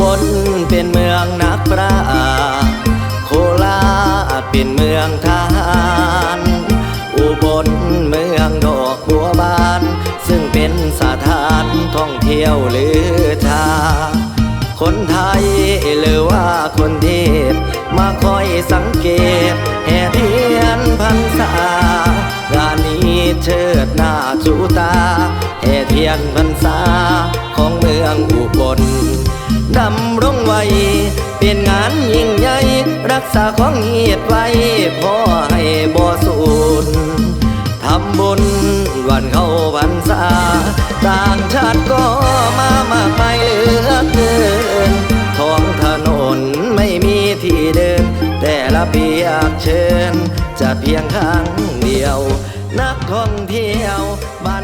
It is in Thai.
บลเป็นเมืองนักปราโคราชเป็นเมืองทาน อุบลเมืองดอกบัวบาน ซึ่งเป็นสถานท่องเที่ยวหรือชาคนไทยหรือว่าคนเทพมาคอยสังเกตแห่เทียนพันษางานนี้เชิดหน้าจูตาแห่เทียนพันษาของเมืองอุบล ดำรงไว้ เป็นงานยิ่งใหญ่ รักษาของเหียดไว้พอให้บ่สูญทำบุญวันเข้าพรรษา ต่างชาติก็มามากมายเหลือเกินท้องถนนไม่มีที่เดิน แต่ละเปียกเชิญ จะเพียงครั้งเดียว นักท่องเที่ยวบ้าน